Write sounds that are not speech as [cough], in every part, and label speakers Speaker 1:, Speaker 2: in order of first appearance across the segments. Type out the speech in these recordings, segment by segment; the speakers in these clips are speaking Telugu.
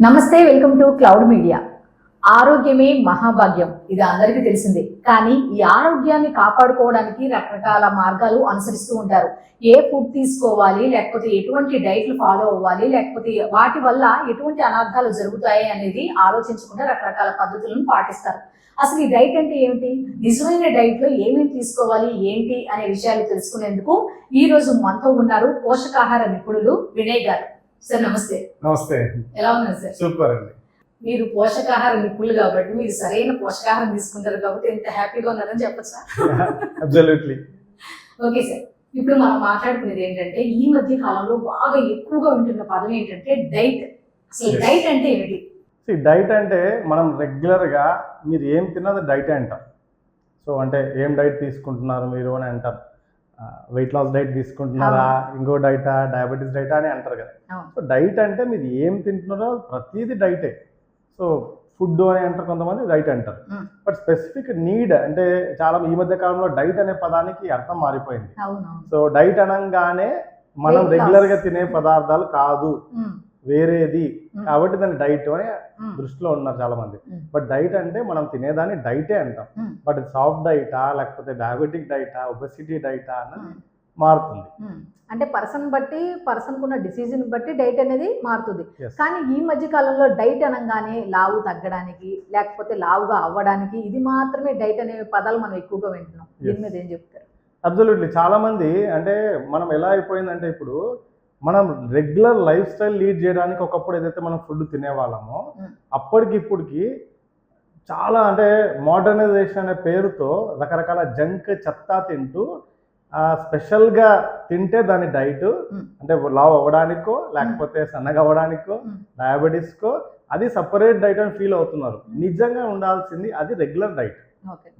Speaker 1: నమస్తే వెల్కమ్ టు క్లౌడ్ మీడియా. ఆరోగ్యమే మహాభాగ్యం ఇది అందరికీ తెలిసిందే. కానీ ఈ ఆరోగ్యాన్ని కాపాడుకోవడానికి రకరకాల మార్గాలు అనుసరిస్తూ ఉంటారు. ఏ ఫుడ్ తీసుకోవాలి లేకపోతే ఎటువంటి డైట్లు ఫాలో అవ్వాలి లేకపోతే వాటి వల్ల ఎటువంటి అనర్థాలు జరుగుతాయి అనేది ఆలోచించకుండా రకరకాల పద్ధతులను పాటిస్తారు. అసలు ఈ డైట్ అంటే ఏమిటి? నిజమైన డైట్లో ఏమేమి తీసుకోవాలి ఏంటి అనే విషయాలు తెలుసుకునేందుకు ఈ రోజు మనతో ఉన్నారు పోషకాహార నిపుణులు వినయ్ గారు. సార్ నమస్తే.
Speaker 2: నమస్తే.
Speaker 1: ఎలా ఉన్నారు సార్?
Speaker 2: సూపర్ అండి.
Speaker 1: మీరు పోషకాహార నిపుణులు కాబట్టి మీరు సరైన పోషకాహారం తీసుకుంటారు కాబట్టి ఎంత హ్యాపీగా ఉన్నారని చెప్పచ్చా?
Speaker 2: Absolutely [laughs]
Speaker 1: okay sir. ఇప్పుడు మనం మాట్లాడుకునేది ఏంటంటే ఈ మధ్య కాలంలో బాగా ఎక్కువగా ఉంటున్న పదం ఏంటంటే డైట్. అసలు. డైట్ అంటే ఏమిటి
Speaker 2: డైట్ అంటే మనం రెగ్యులర్గా మీరు ఏం తిన్నది డైట్ అంటాం. సో అంటే ఏం డైట్ తీసుకుంటున్నారు మీరు అని అంటారు వెయిట్ లాస్ డైట్ తీసుకుంటున్నారా ఇంకో డైటా డయాబెటీస్ డైటా అని అంటారు కదా. సో డైట్ అంటే మీరు ఏం తింటున్నారో ప్రతిదీ డైటే సో ఫుడ్ అని అంటారు కొంతమంది డైట్ అంటారు. బట్ స్పెసిఫిక్ నీడ్ అంటే చాలా ఈ మధ్య కాలంలో డైట్ అనే పదానికి అర్థం మారిపోయింది. సో డైట్ అనగానే మనం
Speaker 1: loss.
Speaker 2: రెగ్యులర్గా తినే పదార్థాలు కాదు. వేరేది. కాబట్టి దాన్ని డైట్ అని దృష్టిలో ఉన్నారు చాలా మంది. బట్ డైట్ అంటే మనం తినేదాన్ని డైటే అంటాం. బట్ సాఫ్ట్ డైటా లేకపోతే డయాబెటిక్ డైటా ఒబెసిటీ డైటా అన్నది మారుతుంది.
Speaker 1: అంటే పర్సన్ బట్టి పర్సన్ కున్న డిసీజన్ బట్టి డైట్ అనేది మారుతుంది. కానీ ఈ మధ్య కాలంలో డైట్ అనగానే లావు తగ్గడానికి లేకపోతే లావుగా అవ్వడానికి ఇది మాత్రమే డైట్ అనే పదాలు మనం ఎక్కువగా వింటున్నాం. దీని. మీద ఏం చెప్తారు?
Speaker 2: అబ్జల్యూట్లీ చాలా మంది అంటే మనం ఎలా అయిపోయిందంటే ఇప్పుడు మనం రెగ్యులర్ లైఫ్ స్టైల్ లీడ్ చేయడానికి ఒకప్పుడు ఏదైతే మనం ఫుడ్ తినేవాళ్ళమో. అప్పటికి ఇప్పటికి చాలా అంటే మోడర్నైజేషన్ అనే పేరుతో రకరకాల జంక్ చెత్త తింటూ స్పెషల్గా తింటే దాని డైట్. అంటే లావ్ అవ్వడానికో లేకపోతే సన్నగా అవ్వడానికో. డయాబెటీస్కో అది సపరేట్ డైట్ అని ఫీల్ అవుతున్నారు. నిజంగా ఉండాల్సింది అది రెగ్యులర్ డైట్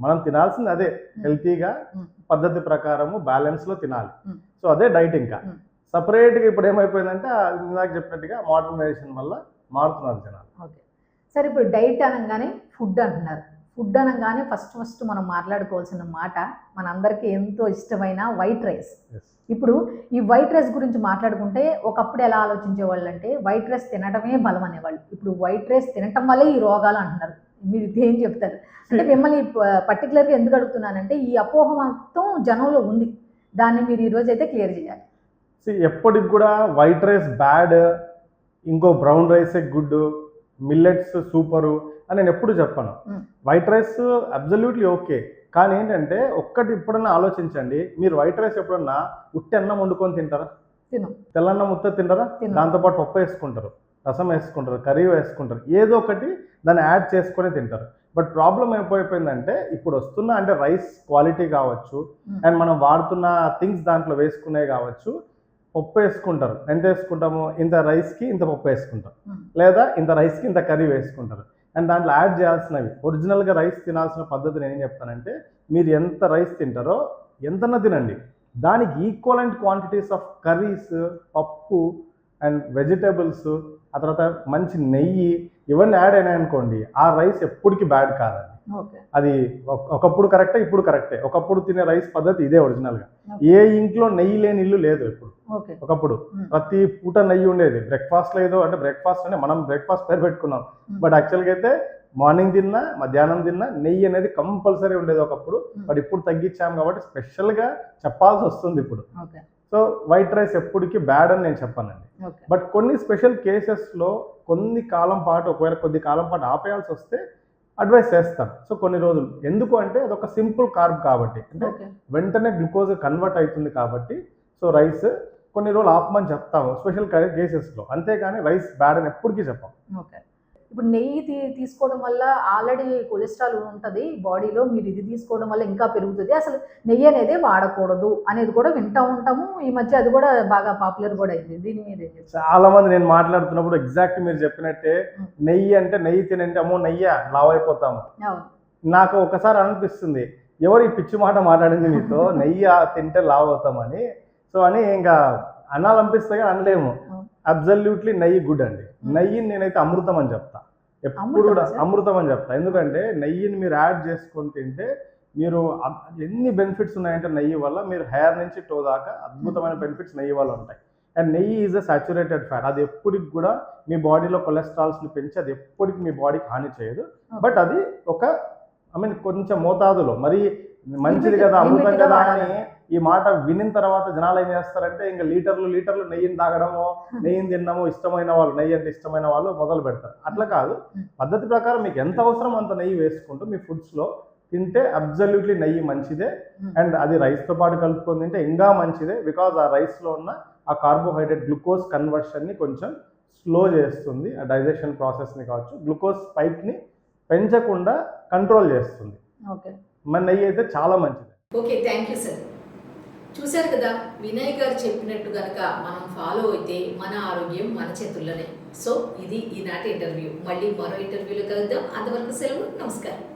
Speaker 2: మనం తినాల్సింది అదే హెల్తీగా. పద్ధతి ప్రకారము బ్యాలెన్స్లో తినాలి. సో అదే డైట్ ఇంకా. సపరేట్గా ఇప్పుడు ఏమైపోయిందంటే ఇందాక చెప్పినట్టుగా మోడర్నైజేషన్ వల్ల మారుతున్నారు జనాలు.
Speaker 1: ఓకే. సరే ఇప్పుడు డైట్ అనగానే ఫుడ్ అంటున్నారు. ఫుడ్ అనగానే ఫస్ట్ ఫస్ట్ మనం మాట్లాడుకోవాల్సిన మాట మనందరికీ ఎంతో ఇష్టమైన వైట్ రైస్. ఇప్పుడు ఈ వైట్ రైస్ గురించి మాట్లాడుకుంటే ఒకప్పుడు ఎలా ఆలోచించే వాళ్ళు అంటే వైట్ రైస్ తినడమే బలం అనేవాళ్ళు. ఇప్పుడు వైట్ రైస్ తినటం వల్లే ఈ రోగాలు అంటున్నారు. మీరు ఏం చెప్తారు? అంటే మిమ్మల్ని పర్టికులర్గా ఎందుకు అడుగుతున్నానంటే ఈ అపోహ మొత్తం జనంలో ఉంది. దాన్ని మీరు ఈరోజు అయితే క్లియర్ చేయాలి.
Speaker 2: See, ఎప్పటికి కూడా వైట్ రైస్ బ్యాడ్ ఇంకో బ్రౌన్ రైసే గుడ్ మిల్లెట్స్ సూపరు అని నేను ఎప్పుడు చెప్పను
Speaker 1: Mm.
Speaker 2: White rice absolutely okay కానీ ఏంటంటే ఒక్కటి ఎప్పుడన్నా ఆలోచించండి మీరు వైట్ రైస్ ఎప్పుడన్నా ఉట్టి అన్నం వండుకొని తింటారా తెల్లన్నం ముత్త తింటారా. దాంతోపాటు పప్పు వేసుకుంటారు రసం వేసుకుంటారు కర్రీ వేసుకుంటారు ఏదో ఒకటి దాన్ని యాడ్ చేసుకొని తింటారు బట్ ప్రాబ్లం ఏమైపోయిందంటే ఇప్పుడు వస్తున్న అంటే రైస్ క్వాలిటీ కావచ్చు
Speaker 1: Mm.
Speaker 2: అండ్ మనం వాడుతున్న థింగ్స్ దాంట్లో వేసుకునే కావచ్చు పప్పు వేసుకుంటారు. ఎంత వేసుకుంటాము? ఇంత రైస్కి ఇంత పప్పు వేసుకుంటాం.
Speaker 1: Mm.
Speaker 2: లేదా ఇంత రైస్కి ఇంత కర్రీ వేసుకుంటారు. అండ్ దాంట్లో యాడ్ చేయాల్సినవి ఒరిజినల్గా రైస్ తినాల్సిన పద్ధతి నేను ఏం చెప్తానంటే మీరు ఎంత రైస్ తింటారో ఎంతన్నా తినండి. దానికి ఈక్వలెంట్ క్వాంటిటీస్ ఆఫ్ కర్రీస్ పప్పు అండ్ వెజిటేబుల్స్ ఆ తర్వాత మంచి నెయ్యి ఇవన్నీ యాడ్ అయినాయి అనుకోండి ఆ రైస్ ఎప్పటికీ బ్యాడ్ కాదండి. అది ఒక- ఒకప్పుడు కరెక్టే ఇప్పుడు కరెక్టే. ఒకప్పుడు తినే రైస్ పద్ధతి ఇదే ఒరిజినల్గా ఏ ఇంట్లో నెయ్యి లేని ఇల్లు లేదు ఇప్పుడు ఒకప్పుడు. ప్రతి పూట నెయ్యి ఉండేది. బ్రేక్ఫాస్ట్ ఏదో అంటే బ్రేక్ఫాస్ట్ అంటే మనం బ్రేక్ఫాస్ట్ పేరు పెట్టుకున్నాం. బట్ యాక్చువల్గా అయితే మార్నింగ్ తిన్నా మధ్యాహ్నం తిన్నా నెయ్యి అనేది కంపల్సరీ ఉండేది ఒకప్పుడు. బట్ ఇప్పుడు తగ్గించాం కాబట్టి స్పెషల్గా చెప్పాల్సి వస్తుంది ఇప్పుడు. సో వైట్ రైస్ ఎప్పటికీ బ్యాడ్ అని నేను చెప్పానండి. బట్ కొన్ని స్పెషల్ కేసెస్లో కొన్ని కాలం పాటు ఒకవేళ కొద్ది కాలం పాటు ఆపేయాల్సి వస్తే అడ్వైస్ చేస్తాను సో కొన్ని రోజులు. ఎందుకు అంటే అదొక సింపుల్ కార్బ్ కాబట్టి. అంటే వెంటనే గ్లూకోజ్ కన్వర్ట్ అవుతుంది కాబట్టి. సో రైస్ కొన్ని రోజులు ఆపమని చెప్తాము. స్పెషల్ కేసెస్లో. అంతేగాని రైస్ బ్యాడ్ అని ఎప్పటికీ చెప్పాం.
Speaker 1: ఓకే. ఇప్పుడు నెయ్యి తీ- తీసుకోవడం వల్ల ఆల్రెడీ కొలెస్ట్రాల్ ఉంటుంది బాడీలో మీరు ఇది తీసుకోవడం వల్ల ఇంకా పెరుగుతుంది. అసలు నెయ్యి అనేది వాడకూడదు అనేది కూడా వింటూ ఉంటాము. ఈ మధ్య అది కూడా బాగా పాపులర్ కూడా అయింది. దీని మీద
Speaker 2: చాలా మంది నేను మాట్లాడుతున్నప్పుడు ఎగ్జాక్ట్ మీరు చెప్పినట్టే. నెయ్యి అంటే నెయ్యి తినంటే అమ్మో నెయ్యి? లావ్ అయిపోతాము నాకు ఒకసారి అనిపిస్తుంది ఎవరు ఈ పిచ్చి మాట మాట్లాడింది మీతో? [laughs] నెయ్యి తింటే లావ్ అవుతామని సో అని ఇంకా అనాలనిపిస్తే కానీ అనలేము. అబ్జల్యూట్లీ నెయ్యి గుడ్ అండి. నెయ్యిని నేనైతే అమృతం అని చెప్తా. ఎప్పుడు కూడా? అమృతం అని చెప్తా. ఎందుకంటే నెయ్యిని మీరు యాడ్ చేసుకొని తింటే మీరు ఎన్ని బెనిఫిట్స్ ఉన్నాయంటే నెయ్యి వల్ల మీరు హెయిర్ నుంచి టో దాకా అద్భుతమైన బెనిఫిట్స్ నెయ్యి వల్ల ఉంటాయి. అండ్ నెయ్యి ఈజ్ అ సాచురేటెడ్ ఫ్యాట్ అది ఎప్పటికి కూడా మీ బాడీలో కొలెస్ట్రాల్స్ని పెంచి అది ఎప్పటికి మీ బాడీకి హాని చేయదు. బట్ అది ఒక ఐ మీన్ కొంచెం మోతాదులో. మరి మంచిది కదా అమృతం కదా. అని ఈ మాట వినిన తర్వాత జనాలు ఏం చేస్తారంటే ఇంకా లీటర్లు లీటర్లు నెయ్యిని తాగడము నెయ్యిని తినడము ఇష్టమైన వాళ్ళు నెయ్యి అంటే ఇష్టమైన వాళ్ళు మొదలు పెడతారు. అట్లా కాదు. పద్ధతి ప్రకారం మీకు ఎంత అవసరం అంత నెయ్యి వేసుకుంటూ మీ ఫుడ్స్లో తింటే అబ్జల్యూట్లీ నెయ్యి మంచిదే. అండ్ అది రైస్తో పాటు కలుపుకొని తింటే ఇంకా మంచిదే. బికాజ్ ఆ రైస్లో ఉన్న ఆ కార్బోహైడ్రేట్ గ్లూకోజ్ కన్వర్షన్ని కొంచెం స్లో చేస్తుంది. ఆ డైజెషన్ ప్రాసెస్ని కావచ్చు. గ్లూకోజ్ స్పైక్ని పెంచకుండా కంట్రోల్ చేస్తుంది.
Speaker 1: ఓకే.
Speaker 2: మన నెయ్యి అయితే చాలా మంచిది.
Speaker 1: Okay thank you sir. చూశారు కదా వినయ్ గారు చెప్పినట్టు కనుక మనం ఫాలో అయితే మన ఆరోగ్యం మన చేతుల్లోనే. సో ఇది ఈనాటి ఇంటర్వ్యూ మళ్ళీ మరో ఇంటర్వ్యూలో కలుద్దాం. అంతవరకు సెలవు నమస్కారం.